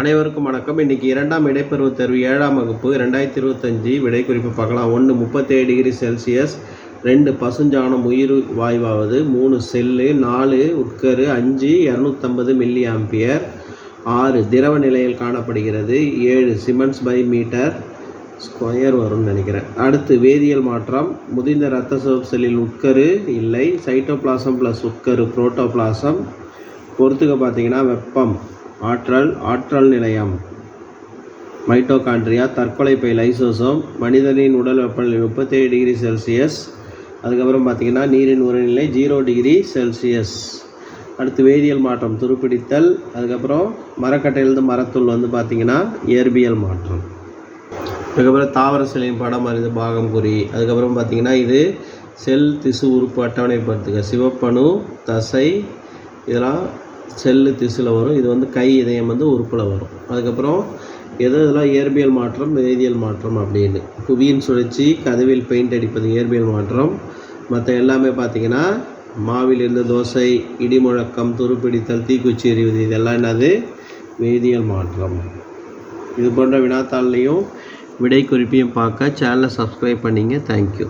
அனைவருக்கும் வணக்கம். இன்னைக்கு இரண்டாம் இடைப்பருவத் தேர்வு ஏழாம் வகுப்பு ரெண்டாயிரத்தி இருபத்தஞ்சி விடை குறிப்பு பார்க்கலாம். ஒன்று முப்பத்தேழு டிகிரி செல்சியஸ் ரெண்டு பசுஞ்சாணம் உயிர் வாயுவாவது மூணு செல்லு நாலு உட்கரு அஞ்சு இரநூத்தம்பது மில்லி ஆம்பியர் ஆறு திரவ நிலையில் காணப்படுகிறது ஏழு சிமெண்ட்ஸ் பை மீட்டர் ஸ்கொயர் வரும்னு நினைக்கிறேன். அடுத்து வேதியியல் மாற்றம் முதிர்ந்த இரத்த சிவப்பு செல்லில் உட்கரு இல்லை சைட்டோபிளாசம் ப்ளஸ் உட்கரு புரோட்டோபிளாசம். பொறுத்துக்க பார்த்தீங்கன்னா வெப்பம் ஆற்றல் ஆற்றல் நிலையம். மைட்டோகாண்ட்ரியா தற்கொலை பை லைசோசோம் மனிதனின் உடல் வெப்பநிலை முப்பத்தேழு டிகிரி செல்சியஸ். அதுக்கப்புறம் பார்த்தீங்கன்னா நீரின் உரைநிலை ஜீரோ டிகிரி செல்சியஸ். அடுத்து வேதியியல் மாற்றம் துருப்பிடித்தல். அதுக்கப்புறம் மரக்கட்டையிலிருந்து மரத்துள் வந்து பார்த்திங்கன்னா இயற்பியல் மாற்றம். அதுக்கப்புறம் தாவர சிலையின் படம் அறிந்து பாகம் குறி அதுக்கப்புறம் பார்த்தீங்கன்னா இது செல் திசு உறுப்பு அட்டவணைப்படுத்துக சிவப்பணு தசை இதெல்லாம் செல்லு திசுல வரும். இது வந்து கை இதயம் வந்து உறுப்பில் வரும். அதுக்கப்புறம் எது இதெல்லாம் இயற்பியல் மாற்றம் வேதியியல் மாற்றம் அப்படின்னு. புவியின் சுழற்சி கதவில் பெயிண்ட் அடிப்பது இயற்பியல் மாற்றம். மற்ற எல்லாமே பார்த்தீங்கன்னா மாவிலிருந்து தோசை இடிமுழக்கம் துருப்பிடித்தல் தீக்குச்சி எறிவது இதெல்லாம் என்னது? வேதியியல் மாற்றம். இது போன்ற வினாத்தாள்லையும் விடை குறிப்பையும் பார்க்க சேனலை சப்ஸ்கிரைப் பண்ணிங்க. தேங்க்யூ